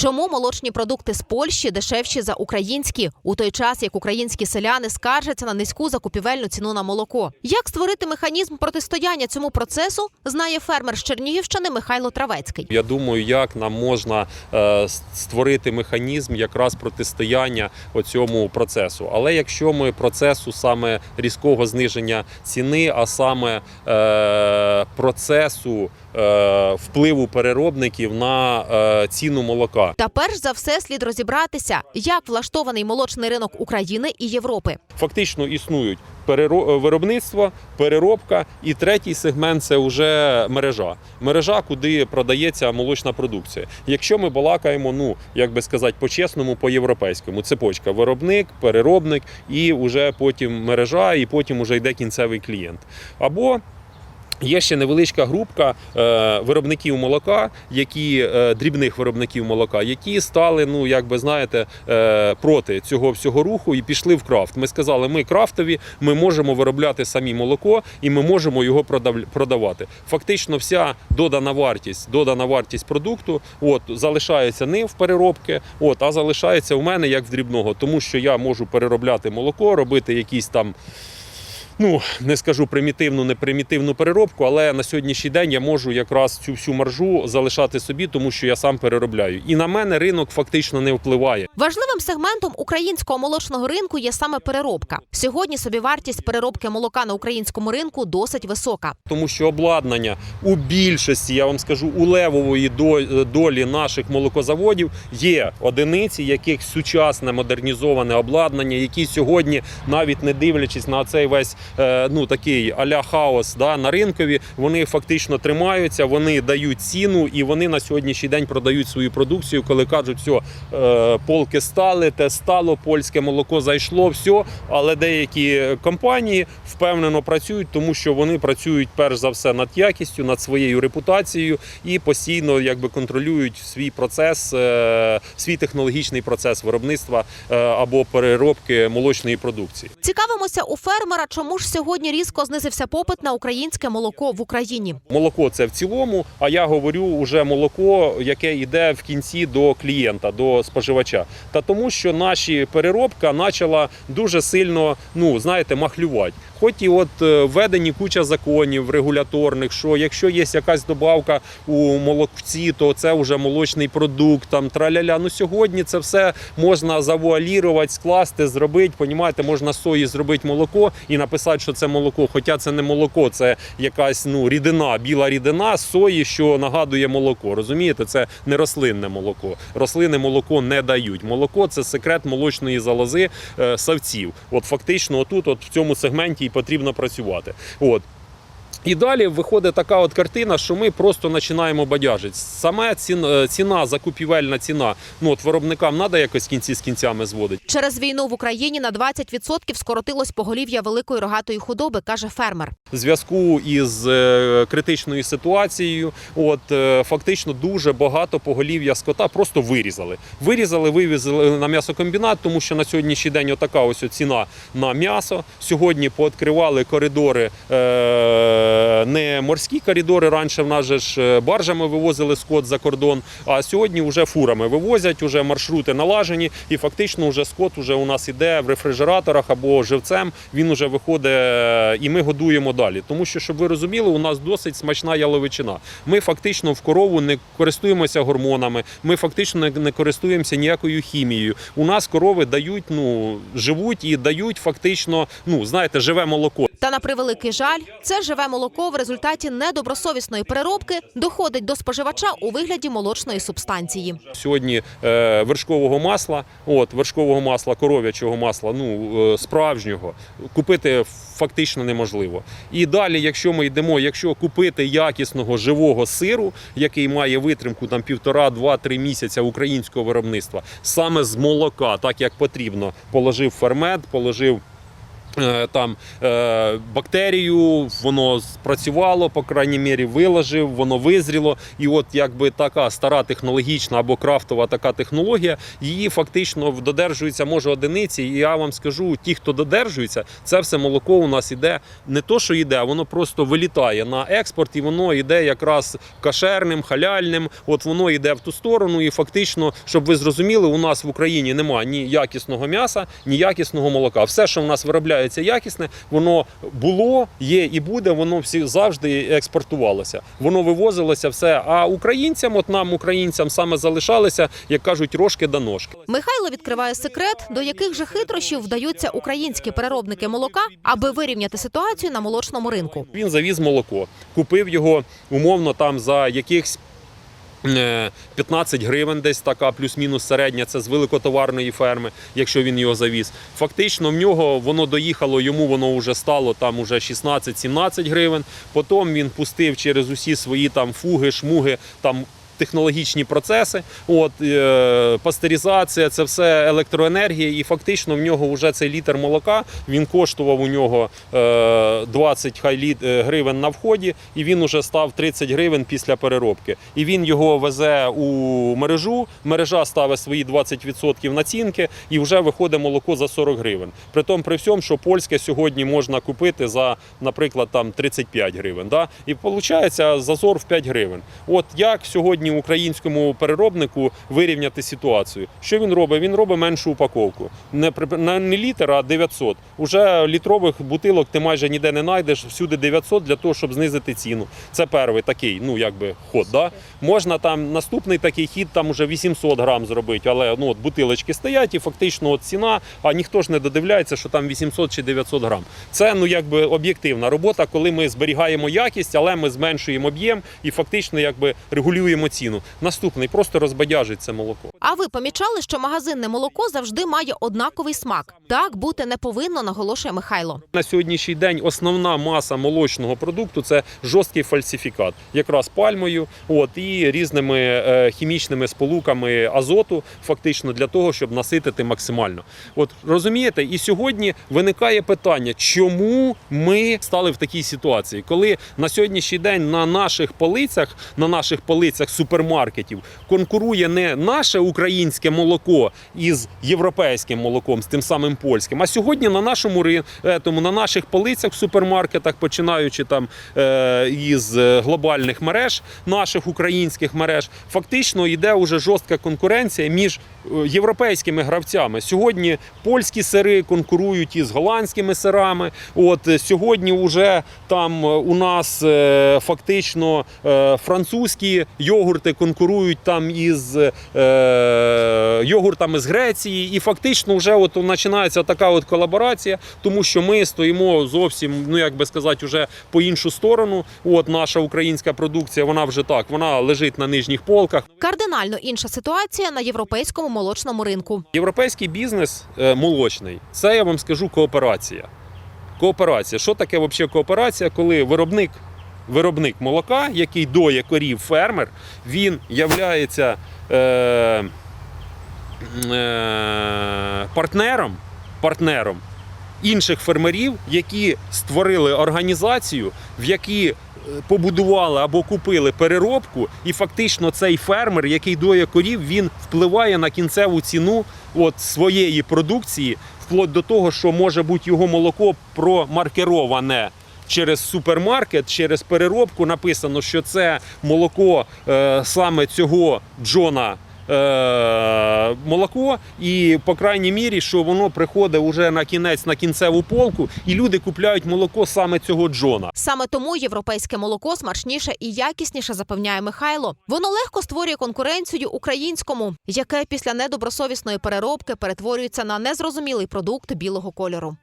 Чому молочні продукти з Польщі дешевші за українські, у той час як українські селяни скаржаться на низьку закупівельну ціну на молоко? Як створити механізм протистояння цьому процесу, знає фермер з Чернігівщини Михайло Травецький. Я думаю, як нам можна е, створити механізм якраз протистояння цьому процесу. Але якщо ми процесу саме різкого зниження ціни, а саме е, процесу впливу переробників на е, ціну молока. Та перш за все слід розібратися, як влаштований молочний ринок України і Європи. Фактично існують е, виробництво, переробка, і третій сегмент це вже мережа. Мережа, куди продається молочна продукція. Якщо ми балакаємо, ну як би сказати, по-чесному, по-європейському, цепочка виробник, переробник, і вже потім мережа, і потім вже йде кінцевий клієнт. Або Є ще невеличка групка е, виробників молока, які е, дрібних виробників молока, які стали, ну як би знаєте, е, проти цього всього руху і пішли в крафт. Ми сказали, ми крафтові, ми можемо виробляти самі молоко і ми можемо його продав- продавати. Фактично, вся додана вартість, додана вартість продукту, от залишається не в переробки, от а залишається у мене як в дрібного, тому що я можу переробляти молоко, робити якісь там ну не скажу примітивну, не примітивну переробку, але на сьогоднішній день я можу якраз цю всю маржу залишати собі, тому що я сам переробляю. І на мене ринок фактично не впливає. Важливим сегментом українського молочного ринку є саме переробка. Сьогодні собівартість переробки молока на українському ринку досить висока. Тому що обладнання у більшості, я вам скажу, у левової долі наших молокозаводів є одиниці, яких сучасне модернізоване обладнання, які сьогодні, навіть не дивлячись на цей весь ну такий аля хаос да, на ринкові, вони фактично тримаються, вони дають ціну і вони на сьогоднішній день продають свою продукцію, коли кажуть, все, е, полки стали, те стало, польське молоко зайшло, все. Але деякі компанії впевнено працюють, тому що вони працюють перш за все над якістю, над своєю репутацією і постійно якби контролюють свій процес, е, свій технологічний процес виробництва е, або переробки молочної продукції. Цікавимося у фермера, чому ж сьогодні різко знизився попит на українське молоко в Україні. Молоко це в цілому, а я говорю уже молоко, яке йде в кінці до клієнта, до споживача. Та тому, що наші переробка почала дуже сильно, ну знаєте, махлювати. Хоч і от е, введені куча законів регуляторних, що якщо є якась добавка у молокці, то це вже молочний продукт, там траляля. Ну сьогодні це все можна завуалірувати, скласти, зробити. Понімаєте, можна сої зробити молоко і написати, що це молоко. Хоча це не молоко, це якась ну рідина, біла рідина з сої, що нагадує молоко. Розумієте, це не рослинне молоко. Рослини молоко не дають. Молоко це секрет молочної залози е, савців. От фактично, отут, от в цьому сегменті і потрібно працювати. От. І далі виходить така от картина, що ми просто починаємо бадяжити. Саме ціна, ціна закупівельна ціна, ну от виробникам треба якось кінці з кінцями зводити. Через війну в Україні на 20% скоротилось поголів'я великої рогатої худоби, каже фермер. В зв'язку із е, критичною ситуацією, от е, фактично дуже багато поголів'я скота просто вирізали. Вирізали, вивезли на м'ясокомбінат, тому що на сьогоднішній день отака ось ціна на м'ясо. Сьогодні пооткривали коридори, е, не морські коридори. Раніше в нас же ж е, баржами вивозили скот за кордон, а сьогодні вже фурами вивозять, вже маршрути налажені, і фактично вже скот уже у нас іде в рефрижераторах або живцем. Він уже виходить, е, і ми годуємо далі. Тому що, щоб ви розуміли, у нас досить смачна яловичина. Ми фактично в корову не користуємося гормонами, ми фактично не користуємося ніякою хімією. У нас корови дають, ну живуть і дають фактично, ну знаєте, живе молоко. Та на превеликий жаль, це живе молоко в результаті недобросовісної переробки доходить до споживача у вигляді молочної субстанції. Сьогодні е, вершкового масла, от вершкового масла, коров'ячого масла, ну е, справжнього купити фактично неможливо. І далі, якщо ми йдемо, якщо купити якісного живого сиру, який має витримку там півтора, два-три місяця українського виробництва, саме з молока, так як потрібно, положив фермент, положив Там е, бактерію, воно спрацювало, по крайній мірі, виложив, воно визріло. І от якби така стара технологічна або крафтова така технологія, її фактично додержується може одиниці. І я вам скажу, ті, хто додержується, це все молоко у нас іде не то, що йде, воно просто вилітає на експорт, і воно йде якраз кашерним, халяльним. От воно йде в ту сторону, і фактично, щоб ви зрозуміли, у нас в Україні немає ні якісного м'яса, ні якісного молока. Все, що в нас виробляється якісне, воно було, є і буде. Воно всі завжди експортувалося. Воно вивозилося все. А українцям, от нам, українцям, саме залишалися, як кажуть, рожки да ножки. Михайло відкриває секрет, до яких же хитрощів вдаються українські переробники молока, аби вирівняти ситуацію на молочному ринку. Він завіз молоко, купив його умовно там за якихось. Е, 15 гривень, десь така плюс-мінус середня, це з великотоварної ферми, якщо він його завіз. Фактично в нього воно доїхало, йому воно вже стало там уже 16-17 гривень. Потім він пустив через усі свої там фуги, шмуги, там технологічні процеси. От е, пастеризація, це все електроенергія, і фактично в нього вже цей літр молока він коштував у нього е, 20 хай літ, е, гривень на вході, і він уже став 30 гривень після переробки. І він його везе у мережу. Мережа ставить свої 20% націнки, і вже виходить молоко за 40 гривень. При тому, при всьому, що польське сьогодні можна купити за, наприклад, там 35 гривень. Да? І виходить зазор в 5 гривень. От як сьогодні українському переробнику вирівняти ситуацію? Що він робить? Він робить меншу упаковку. Не, не не а 900. Уже літрових бутилок ти майже ніде не знайдеш, всюди 900 для того, щоб знизити ціну. Це перший такий, ну якби ход. Да? Можна там наступний такий хід, там уже 800 грам зробити, але ну от бутилочки стоять і фактично от ціна, а ніхто ж не додивляється, що там 800 чи 900 грам. Це ну якби об'єктивна робота, коли ми зберігаємо якість, але ми зменшуємо об'єм і фактично якби регулюємо ціну. Наступний просто розбадяжить це молоко. А ви помічали, що магазинне молоко завжди має однаковий смак? Так бути не повинно, наголошує Михайло. На сьогоднішній день основна маса молочного продукту це жорсткий фальсифікат, якраз пальмою, от і різними е, хімічними сполуками азоту, фактично для того, щоб наситити максимально. От розумієте, і сьогодні виникає питання, чому ми стали в такій ситуації, коли на сьогоднішній день на наших полицях, на наших полицях супермаркетів конкурує не наше українське молоко із європейським молоком, з тим самим польським. А сьогодні на нашому ри- на наших полицях в супермаркетах, починаючи там е, із е, глобальних мереж, наших українських мереж, фактично йде уже жорстка конкуренція між е, європейськими гравцями. Сьогодні польські сири конкурують із голландськими сирами. От е, сьогодні вже там е, у нас е, фактично е, французькі йогурти конкурують там із е, йогуртами з Греції, і фактично вже от починається така от колаборація, тому що ми стоїмо зовсім, ну як би сказати, вже по іншу сторону. От наша українська продукція, вона вже так, вона лежить на нижніх полках. Кардинально інша ситуація на європейському молочному ринку. Європейський бізнес е, молочний це я вам скажу кооперація. Кооперація. Що таке взагалі кооперація, коли виробник, виробник молока, який доє корів фермер, він являється е, е, партнером, партнером інших фермерів, які створили організацію, в які е, побудували або купили переробку, і фактично цей фермер, який доє корів, він впливає на кінцеву ціну от своєї продукції, вплоть до того, що може бути його молоко промаркероване. Через супермаркет, через переробку написано, що це молоко е, саме цього Джона е, молоко, і по крайній мірі, що воно приходить уже на кінець на кінцеву полку, і люди купляють молоко саме цього Джона. Саме тому європейське молоко смачніше і якісніше запевняє Михайло. Воно легко створює конкуренцію українському, яке після недобросовісної переробки перетворюється на незрозумілий продукт білого кольору.